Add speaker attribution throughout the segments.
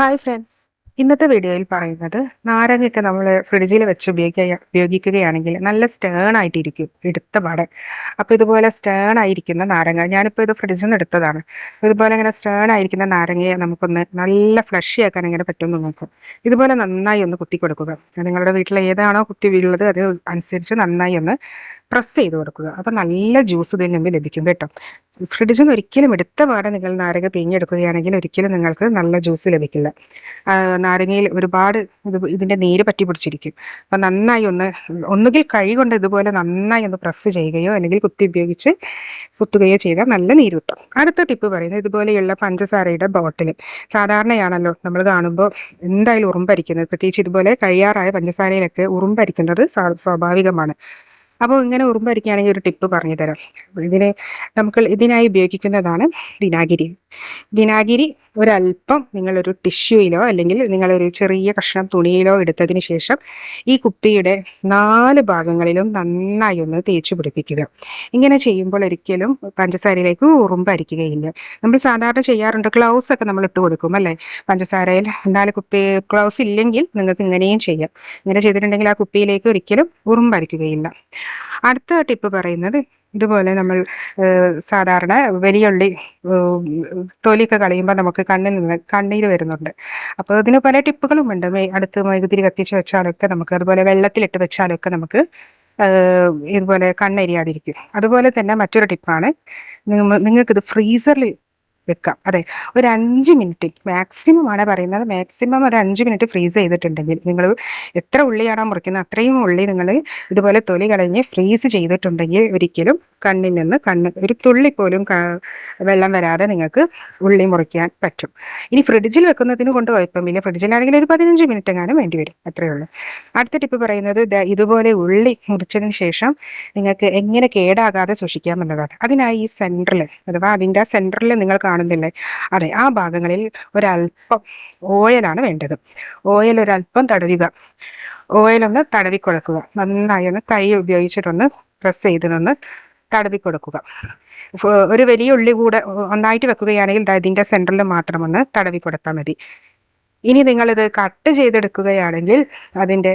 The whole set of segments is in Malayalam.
Speaker 1: ഹായ് ഫ്രണ്ട്സ് ഇന്നത്തെ വീഡിയോയിൽ പറയുന്നത് നാരങ്ങയൊക്കെ നമ്മൾ ഫ്രിഡ്ജിൽ വെച്ച് ഉപയോഗിക്കുക ഉപയോഗിക്കുകയാണെങ്കിൽ നല്ല സ്റ്റേൺ ആയിട്ടിരിക്കും എടുത്ത പാടെ. അപ്പോൾ ഇതുപോലെ സ്റ്റേൺ ആയിരിക്കുന്ന നാരങ്ങ ഞാനിപ്പോൾ ഇത് ഫ്രിഡ്ജിൽ നിന്ന് എടുത്തതാണ്. ഇതുപോലെ ഇങ്ങനെ സ്റ്റേൺ ആയിരിക്കുന്ന നാരങ്ങയെ നമുക്കൊന്ന് നല്ല ഫ്ലഷ് ആക്കാൻ എങ്ങനെ പറ്റുമെന്ന് നോക്കും. ഇതുപോലെ നന്നായി ഒന്ന് കുത്തി കൊടുക്കുക. നിങ്ങളുടെ വീട്ടിൽ ഏതാണോ കുത്തി വീഴുള്ളത് അത് അനുസരിച്ച് നന്നായി ഒന്ന് പ്രസ് ചെയ്ത് കൊടുക്കുക. അപ്പം നല്ല ജ്യൂസ് ഇതിൽ നിന്ന് ലഭിക്കും കേട്ടോ. ഫ്രിഡ്ജിൽ നിന്ന് ഒരിക്കലും എടുത്ത പാടെ നിങ്ങൾ നാരങ്ങ പിഴിഞ്ഞെടുക്കുകയാണെങ്കിൽ ഒരിക്കലും നിങ്ങൾക്ക് നല്ല ജ്യൂസ് ലഭിക്കില്ല. നാരങ്ങയിൽ ഒരുപാട് ഇത് ഇതിന്റെ നീര് പറ്റി പിടിച്ചിരിക്കും. അപ്പം നന്നായി ഒന്ന് ഒന്നുകിൽ കൈ കൊണ്ട് ഇതുപോലെ നന്നായി ഒന്ന് പ്രസ് ചെയ്യുകയോ അല്ലെങ്കിൽ കുത്തി ഉപയോഗിച്ച് കുത്തുകയോ ചെയ്താൽ നല്ല നീര് കിട്ടും. അടുത്ത ടിപ്പ് പറയുന്നത് ഇതുപോലെയുള്ള പഞ്ചസാരയുടെ ബോട്ടിൽ സാധാരണയാണല്ലോ നമ്മൾ കാണുമ്പോൾ എന്തായാലും ഉറുമ്പരിക്കുന്നത് പ്രത്യേകിച്ച് ഇതുപോലെ കഴിയാറായ പഞ്ചസാരയിലൊക്കെ ഉറുമ്പരിക്കുന്നത് സ്വാഭാവികമാണ്. അപ്പോൾ ഇങ്ങനെ ഉറുമ്പരിക്കുകയാണെങ്കിൽ ഒരു ടിപ്പ് പറഞ്ഞു തരാം. ഇതിന് നമുക്ക് ഇതിനായി ഉപയോഗിക്കുന്നതാണ് വിനാഗിരി. വിനാഗിരി ഒരല്പം നിങ്ങളൊരു ടിഷ്യൂയിലോ അല്ലെങ്കിൽ നിങ്ങളൊരു ചെറിയ കഷ്ണം തുണിയിലോ എടുത്തതിന് ശേഷം ഈ കുപ്പിയുടെ നാല് ഭാഗങ്ങളിലും നന്നായി ഒന്ന് തേച്ചു പിടിപ്പിക്കുക. ഇങ്ങനെ ചെയ്യുമ്പോൾ ഒരിക്കലും പഞ്ചസാരയിലേക്ക് ഉറുമ്പരിക്കുകയില്ല. നമ്മൾ സാധാരണ ചെയ്യാറുണ്ട് ഗ്ലൗസ് ഒക്കെ നമ്മൾ ഇട്ട് കൊടുക്കും അല്ലേ? പഞ്ചസാരയിൽ നാല് കുപ്പി ഗ്ലൗസ് ഇല്ലെങ്കിൽ നിങ്ങൾക്ക് ഇങ്ങനെയും ചെയ്യാം. ഇങ്ങനെ ചെയ്തിട്ടുണ്ടെങ്കിൽ ആ കുപ്പിയിലേക്ക് ഒരിക്കലും ഉറുമ്പരിക്കുകയില്ല. അടുത്ത ടിപ്പ് പറയുന്നത് ഇതുപോലെ നമ്മൾ സാധാരണ വലിയുള്ളി തൊലിയൊക്കെ കളയുമ്പോൾ നമുക്ക് കണ്ണിൽ നിന്ന് കണ്ണീര് വരുന്നുണ്ട്. അപ്പോൾ ഇതിന് പല ടിപ്പുകളും ഉണ്ട്. അടുത്ത് മെഴുകുതിരി കത്തിച്ച് വെച്ചാലൊക്കെ നമുക്ക് അതുപോലെ വെള്ളത്തിലിട്ട് വെച്ചാലൊക്കെ നമുക്ക് ഇതുപോലെ കണ്ണെരിയാതിരിക്കും. അതുപോലെ തന്നെ മറ്റൊരു ടിപ്പാണ് നിങ്ങൾക്കിത് ഫ്രീസറിൽ വെക്കാം. അതെ ഒരു അഞ്ച് മിനിറ്റ് മാക്സിമം ആണ് പറയുന്നത്. മാക്സിമം ഒരു അഞ്ച് മിനിറ്റ് ഫ്രീസ് ചെയ്തിട്ടുണ്ടെങ്കിൽ നിങ്ങൾ എത്ര ഉള്ളിയാണോ മുറിക്കുന്നത് അത്രയും ഉള്ളി നിങ്ങൾ ഇതുപോലെ തൊലി കളഞ്ഞ് ഫ്രീസ് ചെയ്തിട്ടുണ്ടെങ്കിൽ ഒരിക്കലും കണ്ണിൽ നിന്ന് കണ്ണ് ഒരു തുള്ളി പോലും വെള്ളം വരാതെ നിങ്ങൾക്ക് ഉള്ളി മുറിക്കാൻ പറ്റും. ഇനി ഫ്രിഡ്ജിൽ വെക്കുന്നതിന് കൊണ്ട് കുഴപ്പമില്ല. ഫ്രിഡ്ജിലാണെങ്കിൽ ഒരു പതിനഞ്ച് മിനിറ്റ് എങ്ങാനും വേണ്ടി വരും. അത്രയേ ഉള്ളൂ. അടുത്ത ടിപ്പ് പറയുന്നത് ഇതുപോലെ ഉള്ളി മുറിച്ചതിന് ശേഷം നിങ്ങൾക്ക് എങ്ങനെ കേടാകാതെ സൂക്ഷിക്കാം എന്നതാണ് അതിനായി ഈ സെന്ററിൽ അഥവാ അതിന്റെ സെന്ററിൽ നിങ്ങൾ കാണുന്നില്ലേ? അതെ ആ ഭാഗങ്ങളിൽ ഒരല്പം ഓയിലാണ് വേണ്ടത്. ഓയിൽ ഒരല്പം തടവുക. ഓയിലൊന്ന് തടവി കൊടുക്കുക നന്നായി ഒന്ന് കൈ ഉപയോഗിച്ചിട്ടൊന്ന് പ്രസ് ചെയ്തിട്ടൊന്ന് തടവി കൊടുക്കുക ഒരു വലിയ ഉള്ളി കൂടെ ഒന്നായിട്ട് വെക്കുകയാണെങ്കിൽ ഇതിന്റെ സെന്ററിൽ മാത്രം ഒന്ന് തടവി കൊടുത്താൽ മതി. ഇനി നിങ്ങളിത് കട്ട് ചെയ്തെടുക്കുകയാണെങ്കിൽ അതിന്റെ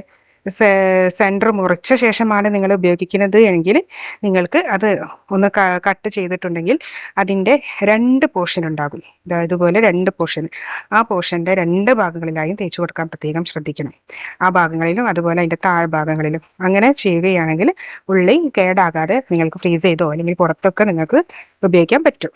Speaker 1: സെന്റർ മുറിച്ച ശേഷമാണ് നിങ്ങൾ ഉപയോഗിക്കുന്നത് എങ്കിൽ നിങ്ങൾക്ക് അത് ഒന്ന് കട്ട് ചെയ്തിട്ടുണ്ടെങ്കിൽ അതിന്റെ രണ്ട് പോർഷൻ ഉണ്ടാകും. ഇതുപോലെ രണ്ട് പോർഷൻ ആ പോർഷന്റെ രണ്ട് ഭാഗങ്ങളിലായും തേച്ച് കൊടുക്കാൻ പ്രത്യേകം ശ്രദ്ധിക്കണം. ആ ഭാഗങ്ങളിലും അതുപോലെ അതിന്റെ താഴ്ഭാഗങ്ങളിലും. അങ്ങനെ ചെയ്യുകയാണെങ്കിൽ ഉള്ളി കേടാകാതെ നിങ്ങൾക്ക് ഫ്രീസ് ചെയ്തോ അല്ലെങ്കിൽ പുറത്തൊക്കെ നിങ്ങൾക്ക് ഉപയോഗിക്കാൻ പറ്റും.